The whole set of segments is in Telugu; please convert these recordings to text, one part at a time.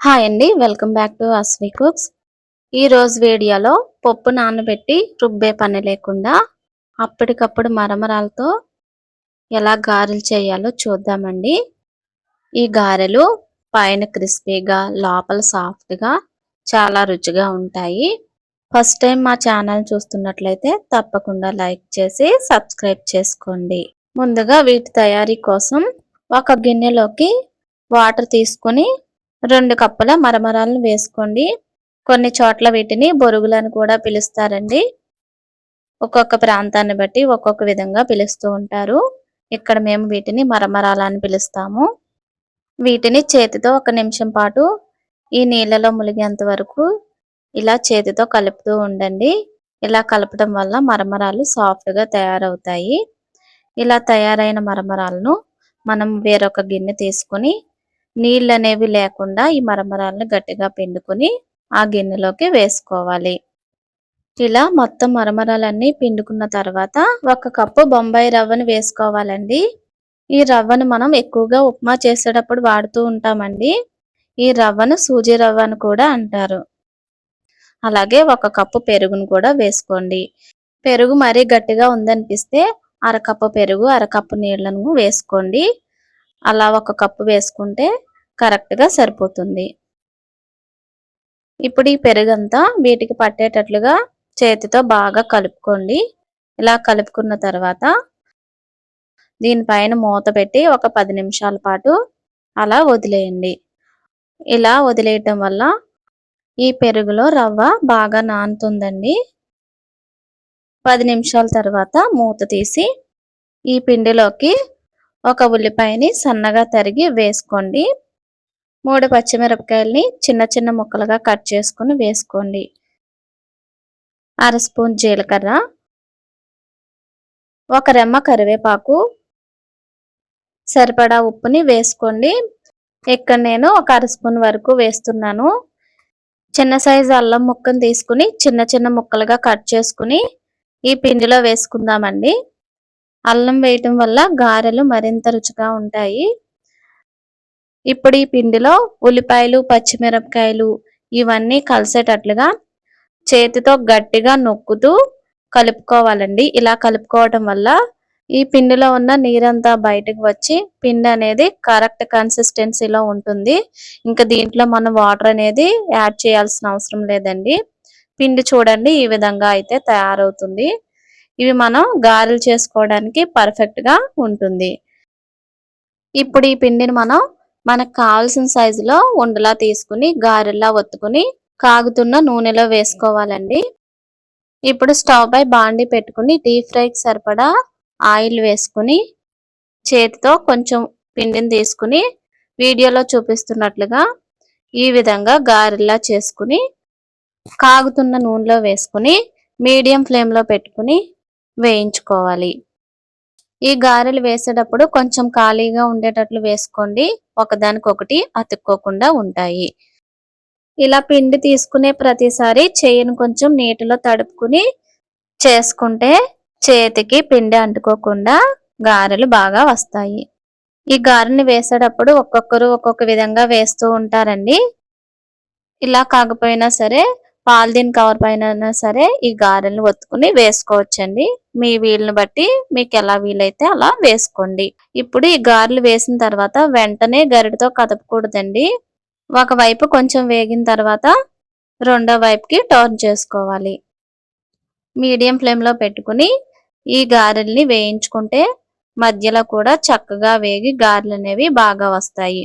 హాయ్ అండి welcome back to Aswi cooks. ఈరోజు వీడియోలో పప్పు నానబెట్టి రుబ్బే పని లేకుండా అప్పటికప్పుడు మరమరాలతో ఎలా గారెలు చేయాలో చూద్దామండి. ఈ గారెలు పైన క్రిస్పీగా లోపల సాఫ్ట్గా చాలా రుచిగా ఉంటాయి. ఫస్ట్ టైం మా ఛానల్ చూస్తున్నట్లయితే తప్పకుండా లైక్ చేసి సబ్స్క్రైబ్ చేసుకోండి. ముందుగా వీటి తయారీ కోసం ఒక గిన్నెలోకి వాటర్ తీసుకొని రెండు కప్పుల మరమరాలను వేసుకోండి. కొన్ని చోట్ల వీటిని బొరుగులను కూడా పిలుస్తారండి. ఒక్కొక్క ప్రాంతాన్ని బట్టి ఒక్కొక్క విధంగా పిలుస్తూ ఉంటారు. ఇక్కడ మేము వీటిని మరమరాలని పిలుస్తాము. వీటిని చేతితో ఒక నిమిషం పాటు ఈ నీళ్ళలో ములిగేంత వరకు ఇలా చేతితో కలుపుతూ ఉండండి. ఇలా కలపడం వల్ల మరమరాలు సాఫ్ట్గా తయారవుతాయి. ఇలా తయారైన మరమరాలను మనం వేరొక గిన్నె తీసుకొని నీళ్ళు అనేవి లేకుండా ఈ మరమరాలను గట్టిగా పిండుకొని ఆ గిన్నెలోకి వేసుకోవాలి. ఇలా మొత్తం మరమరాలన్నీ పిండుకున్న తర్వాత ఒక కప్పు బొంబాయి రవ్వను వేసుకోవాలండి. ఈ రవ్వను మనం ఎక్కువగా ఉప్మా చేసేటప్పుడు వాడుతూ ఉంటామండి. ఈ రవ్వను సూజీ రవ్వ అని కూడా అంటారు. అలాగే ఒక కప్పు పెరుగును కూడా వేసుకోండి. పెరుగు మరీ గట్టిగా ఉందనిపిస్తే అరకప్పు పెరుగు అరకప్పు నీళ్ళను వేసుకోండి. అలా ఒక కప్పు వేసుకుంటే కరెక్ట్గా సరిపోతుంది. ఇప్పుడు ఈ పెరుగంతా వీటికి పట్టేటట్లుగా చేతితో బాగా కలుపుకోండి. ఇలా కలుపుకున్న తర్వాత దీనిపైన మూత పెట్టి ఒక పది నిమిషాల పాటు అలా వదిలేయండి. ఇలా వదిలేయటం వల్ల ఈ పెరుగులో రవ్వ బాగా నానుతుందండి. పది నిమిషాల తర్వాత మూత తీసి ఈ పిండిలోకి ఒక ఉల్లిపాయని సన్నగా తరిగి వేసుకోండి. మూడు పచ్చిమిరపకాయల్ని చిన్న చిన్న ముక్కలుగా కట్ చేసుకుని వేసుకోండి. అర స్పూన్ జీలకర్ర ఒక రెమ్మ కరివేపాకు సరిపడా ఉప్పుని వేసుకోండి. ఇక్కడ నేను ఒక అర స్పూన్ వరకు వేస్తున్నాను. చిన్న సైజు అల్లం ముక్కను తీసుకుని చిన్న చిన్న ముక్కలుగా కట్ చేసుకుని ఈ పిండిలో వేసుకుందామండి. అల్లం వేయటం వల్ల గారెలు మరింత రుచిగా ఉంటాయి. ఇప్పుడు ఈ పిండిలో ఉల్లిపాయలు పచ్చిమిరపకాయలు ఇవన్నీ కలిసేటట్లుగా చేతితో గట్టిగా నొక్కుతూ కలుపుకోవాలండి. ఇలా కలుపుకోవటం వల్ల ఈ పిండిలో ఉన్న నీరంతా బయటకు వచ్చి పిండి అనేది కరెక్ట్ కన్సిస్టెన్సీలో ఉంటుంది. ఇంకా దీంట్లో మనం వాటర్ అనేది యాడ్ చేయాల్సిన అవసరం లేదండి. పిండి చూడండి ఈ విధంగా అయితే తయారవుతుంది. ఇవి మనం గారెలు చేసుకోవడానికి పర్ఫెక్ట్గా ఉంటుంది. ఇప్పుడు ఈ పిండిని మనం మనకు కావాల్సిన సైజులో ఉండలా తీసుకుని గారెల్లా ఒత్తుకుని కాగుతున్న నూనెలో వేసుకోవాలండి. ఇప్పుడు స్టవ్ పై బాండి పెట్టుకుని డీప్ ఫ్రైకి సరిపడా ఆయిల్ వేసుకుని చేతితో కొంచెం పిండిని తీసుకుని వీడియోలో చూపిస్తున్నట్లుగా ఈ విధంగా గారెల్లా చేసుకుని కాగుతున్న నూనెలో వేసుకుని మీడియం ఫ్లేమ్లో పెట్టుకుని వేయించుకోవాలి. ఈ గారెలు వేసేటప్పుడు కొంచెం ఖాళీగా ఉండేటట్లు వేసుకోండి. ఒకదానికొకటి అతుక్కోకుండా ఉంటాయి. ఇలా పిండి తీసుకునే ప్రతిసారి చేయిని కొంచెం నీటిలో తడుపుకుని చేసుకుంటే చేతికి పిండి అంటుకోకుండా గారెలు బాగా వస్తాయి. ఈ గారెని వేసేటప్పుడు ఒక్కొక్కరు ఒక్కొక్క విధంగా వేస్తూ ఉంటారండి. ఇలా కాకపోయినా సరే పాలిథిన్ కవర్ పైన సరే ఈ గారెలను ఒత్తుకుని వేసుకోవచ్చండి. మీ వీలుని బట్టి మీకు ఎలా వీలైతే అలా వేసుకోండి. ఇప్పుడు ఈ గారెలు వేసిన తర్వాత వెంటనే గరిటతో కదపకూడదండి. ఒకవైపు కొంచెం వేగిన తర్వాత రెండో వైపుకి టర్న్ చేసుకోవాలి. మీడియం ఫ్లేమ్లో పెట్టుకుని ఈ గారెల్ని వేయించుకుంటే మధ్యలో కూడా చక్కగా వేగి గారెలు అనేవి బాగా వస్తాయి.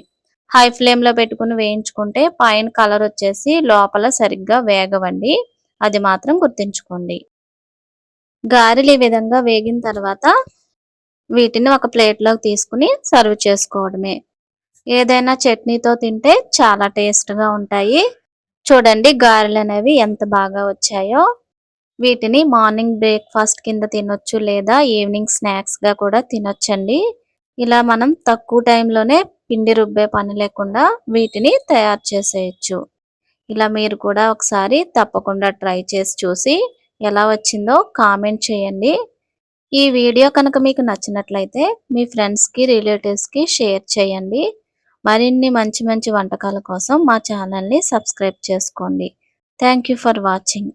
హై ఫ్లేమ్లో పెట్టుకుని వేయించుకుంటే పైన కలర్ వచ్చేసి లోపల సరిగ్గా వేగవండి. అది మాత్రం గుర్తుంచుకోండి. గారెలు ఈ విధంగా వేగిన తర్వాత వీటిని ఒక ప్లేట్లోకి తీసుకుని సర్వ్ చేసుకోవడమే. ఏదైనా చట్నీతో తింటే చాలా టేస్ట్గా ఉంటాయి. చూడండి గారెలు అనేవి ఎంత బాగా వచ్చాయో. వీటిని మార్నింగ్ బ్రేక్ఫాస్ట్ కింద తినొచ్చు లేదా ఈవినింగ్ స్నాక్స్గా కూడా తినొచ్చండి. ఇలా మనం తక్కువ టైంలోనే పిండి రుబ్బే పని లేకుండా వీటిని తయారు చేసేయచ్చు. ఇలా మీరు కూడా ఒకసారి తప్పకుండా ట్రై చేసి చూసి ఎలా వచ్చిందో కామెంట్ చేయండి. ఈ వీడియో కనుక మీకు నచ్చినట్లయితే మీ ఫ్రెండ్స్కి రిలేటివ్స్కి షేర్ చేయండి. మరిన్ని మంచి మంచి వంటకాల కోసం మా ఛానల్ని సబ్స్క్రైబ్ చేసుకోండి. Thank for watching.